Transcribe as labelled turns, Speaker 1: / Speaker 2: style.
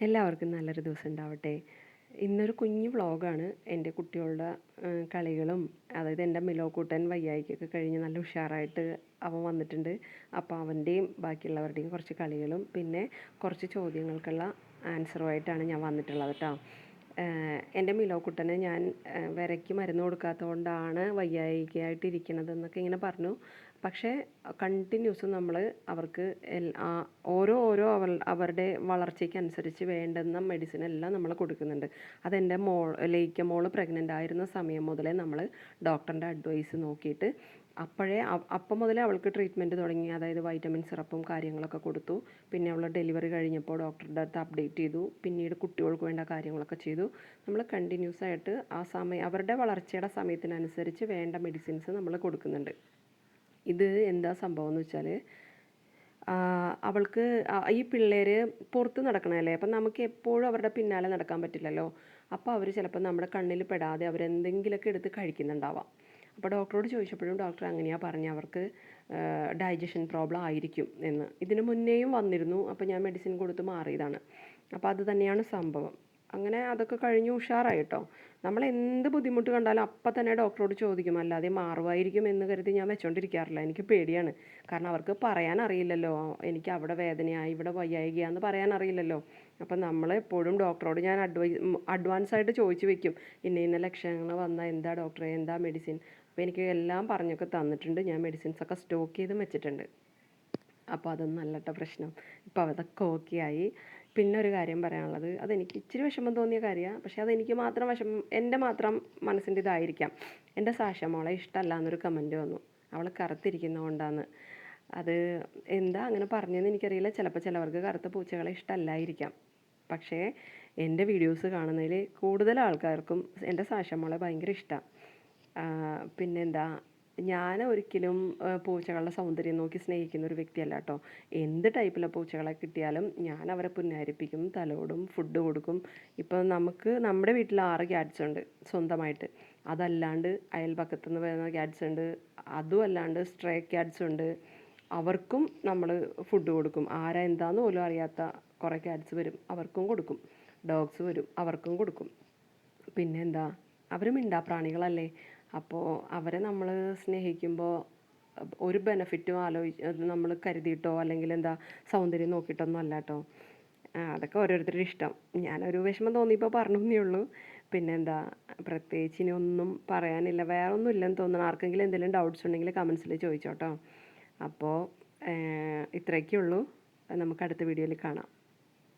Speaker 1: എല്ലാവർക്കും നല്ലൊരു ദിവസം ഉണ്ടാവട്ടെ. ഇന്നൊരു കുഞ്ഞു വ്ളോഗാണ്. എന്റെ കുട്ടികളുടെ കളികളും അതായത് എന്റെ മിലോക്കൂട്ടൻ വയ്യായിക്കൊക്കെ കഴിഞ്ഞ് നല്ല ഉഷാറായിട്ട് അവൻ വന്നിട്ടുണ്ട്. അപ്പോൾ അവന്റെയും ബാക്കിയുള്ളവരുടെയും കുറച്ച് കളികളും പിന്നെ കുറച്ച് ചോദ്യങ്ങൾക്കുള്ള ആൻസറുമായിട്ടാണ് ഞാൻ വന്നിട്ടുള്ളത് കേട്ടോ എന്റെ മിലോക്കുട്ടനെ ഞാൻ വിരയ്ക്ക് മരുന്ന് കൊടുക്കാത്തതുകൊണ്ടാണ് വയ്യായികയായിട്ട് ഇരിക്കണതെന്നൊക്കെ ഇങ്ങനെ പറഞ്ഞു. പക്ഷേ കണ്ടിന്യൂസ് നമ്മൾ അവർക്ക് ഓരോ ഓരോ അവർ അവരുടെ വളർച്ചയ്ക്കനുസരിച്ച് വേണ്ടുന്ന മെഡിസിൻ എല്ലാം നമ്മൾ കൊടുക്കുന്നുണ്ട്. അതെന്റെ മോൾ ലയിക്ക മോൾ പ്രഗ്നന്റ് ആയിരുന്ന സമയം മുതലേ നമ്മൾ ഡോക്ടറിന്റെ അഡ്വൈസ് നോക്കിയിട്ട് അപ്പോഴേ അപ്പം മുതലേ അവൾക്ക് ട്രീറ്റ്മെന്റ് തുടങ്ങി. അതായത് വൈറ്റമിൻ സിറപ്പും കാര്യങ്ങളൊക്കെ കൊടുത്തു. പിന്നെ അവൾ ഡെലിവറി കഴിഞ്ഞപ്പോൾ ഡോക്ടറുടെ അടുത്ത് അപ്ഡേറ്റ് ചെയ്തു. പിന്നീട് കുട്ടികൾക്ക് വേണ്ട കാര്യങ്ങളൊക്കെ ചെയ്തു. നമ്മൾ കണ്ടിന്യൂസ് ആയിട്ട് ആ സമയം അവരുടെ വളർച്ചയുടെ സമയത്തിനനുസരിച്ച് വേണ്ട മെഡിസിൻസ് നമ്മൾ കൊടുക്കുന്നുണ്ട്. ഇത് എന്താ സംഭവം എന്ന് വെച്ചാൽ അവൾക്ക് ഈ പിള്ളേർ പുറത്ത് നടക്കണമല്ലേ അപ്പം നമുക്ക് എപ്പോഴും അവരുടെ പിന്നാലെ നടക്കാൻ പറ്റില്ലല്ലോ. അപ്പോൾ അവർ ചിലപ്പോൾ നമ്മുടെ കണ്ണിൽ പെടാതെ അവരെന്തെങ്കിലുമൊക്കെ എടുത്ത് കഴിക്കുന്നുണ്ടാവാം. അപ്പോൾ ഡോക്ടറോട് ചോദിച്ചപ്പോഴും ഡോക്ടർ അങ്ങനെയാണ് പറഞ്ഞത് അവർക്ക് ഡൈജഷൻ പ്രോബ്ലം ആയിരിക്കും എന്ന്. ഇതിന് മുന്നേയും വന്നിരുന്നു. അപ്പോൾ ഞാൻ മെഡിസിൻ കൊടുത്ത് മാറിയതാണ്. അപ്പോൾ അത് തന്നെയാണ് സംഭവം. അങ്ങനെ അതൊക്കെ കഴിഞ്ഞ് ഉഷാറായിട്ടോ നമ്മൾ എന്ത് ബുദ്ധിമുട്ട് കണ്ടാലും അപ്പം തന്നെ ഡോക്ടറോട് ചോദിക്കും. അല്ലാതെ മാറുമായിരിക്കും എന്ന് കരുതി ഞാൻ വെച്ചോണ്ടിരിക്കാറില്ല. എനിക്ക് പേടിയാണ്. കാരണം അവർക്ക് പറയാൻ അറിയില്ലല്ലോ. എനിക്ക് അവിടെ വേദനയായി ഇവിടെ വയ്യായികയാന്ന് പറയാൻ അറിയില്ലല്ലോ. അപ്പം നമ്മൾ എപ്പോഴും ഡോക്ടറോട് ഞാൻ അഡ്വൈ അഡ്വാൻസ് ആയിട്ട് ചോദിച്ചു വെക്കും. ഇന്ന ഇന്ന ലക്ഷണങ്ങൾ വന്നാൽ എന്താ ഡോക്ടറെ? എന്താ മെഡിസിൻ? അപ്പോൾ എനിക്ക് എല്ലാം പറഞ്ഞൊക്കെ തന്നിട്ടുണ്ട്. ഞാൻ മെഡിസിൻസൊക്കെ സ്റ്റോക്ക് ചെയ്തും വെച്ചിട്ടുണ്ട്. അപ്പോൾ അതൊന്നും അല്ലട്ടോ പ്രശ്നം. ഇപ്പോൾ അതൊക്കെ ഓക്കെ ആയി പിന്നെ ഒരു കാര്യം പറയാനുള്ളത്. അതെനിക്ക് ഇച്ചിരി വിഷമം തോന്നിയ കാര്യമാണ് പക്ഷേ അതെനിക്ക് മാത്രം വിഷമം എന്റെ മാത്രം മനസ്സിന്റെ ഇതായിരിക്കാം. എന്റെ സാഷ മോളെ ഇഷ്ടമല്ല എന്നൊരു കമന്റ് വന്നു. അവൾ കറുത്തിരിക്കുന്നതുകൊണ്ടാണ് അത് എന്താ അങ്ങനെ പറഞ്ഞതെന്ന് എനിക്കറിയില്ല. ചിലപ്പോൾ ചിലവർക്ക് കറുത്ത പൂച്ചകളെ ഇഷ്ടമല്ലായിരിക്കാം പക്ഷേ എന്റെ വീഡിയോസ് കാണുന്നതിൽ കൂടുതൽ ആൾക്കാർക്കും എന്റെ സാഷ മോളെ ഭയങ്കര ഇഷ്ടമാണ് പിന്നെന്താ? ഞാൻ ഒരിക്കലും പൂച്ചകളുടെ സൗന്ദര്യം നോക്കി സ്നേഹിക്കുന്ന ഒരു വ്യക്തിയല്ല കേട്ടോ. എന്ത് ടൈപ്പിലെ പൂച്ചകളെ കിട്ടിയാലും ഞാൻ അവരെ പുന്നാരിപ്പിക്കും തലോടും ഫുഡ് കൊടുക്കും. ഇപ്പം നമുക്ക് നമ്മുടെ വീട്ടിൽ ആറ് ക്യാറ്റ്സ് ഉണ്ട് സ്വന്തമായിട്ട്. അതല്ലാണ്ട് അയൽപക്കത്തു നിന്ന് വരുന്ന ക്യാറ്റ്സ് ഉണ്ട് അതും അല്ലാണ്ട് സ്ട്രേ ക്യാറ്റ്സ് ഉണ്ട്. അവർക്കും നമ്മൾ ഫുഡ് കൊടുക്കും. ആരാ എന്താന്ന് പോലും അറിയാത്ത കുറേ ക്യാറ്റ്സ് വരും അവർക്കും കൊടുക്കും. ഡോഗ്സ് വരും അവർക്കും കൊടുക്കും. പിന്നെന്താ? അവർ മിണ്ടാപ്രാണികളല്ലേ അപ്പോൾ അവരെ നമ്മൾ സ്നേഹിക്കുമ്പോൾ ഒരു ബെനഫിറ്റും ആലോചിച്ച് നമ്മൾ കരുതിയിട്ടോ അല്ലെങ്കിൽ എന്താ സൗന്ദര്യം നോക്കിയിട്ടൊന്നും അല്ല കേട്ടോ അതൊക്കെ ഓരോരുത്തരുടെ ഇഷ്ടം. ഞാനൊരു വിഷമം തോന്നിയപ്പോൾ പറഞ്ഞേ ഉള്ളൂ. പിന്നെന്താ പ്രത്യേകിച്ച് ഇനി ഒന്നും പറയാനില്ല. വേറെ ഒന്നും ഇല്ലെന്ന് തോന്നുന്നു ആർക്കെങ്കിലും എന്തെങ്കിലും ഡൗട്ട്സ് ഉണ്ടെങ്കിൽ കമൻസിൽ ചോദിച്ചോട്ടോ. അപ്പോൾ ഇത്രയൊക്കെ ഉള്ളൂ നമുക്ക് അടുത്ത വീഡിയോയിൽ കാണാം.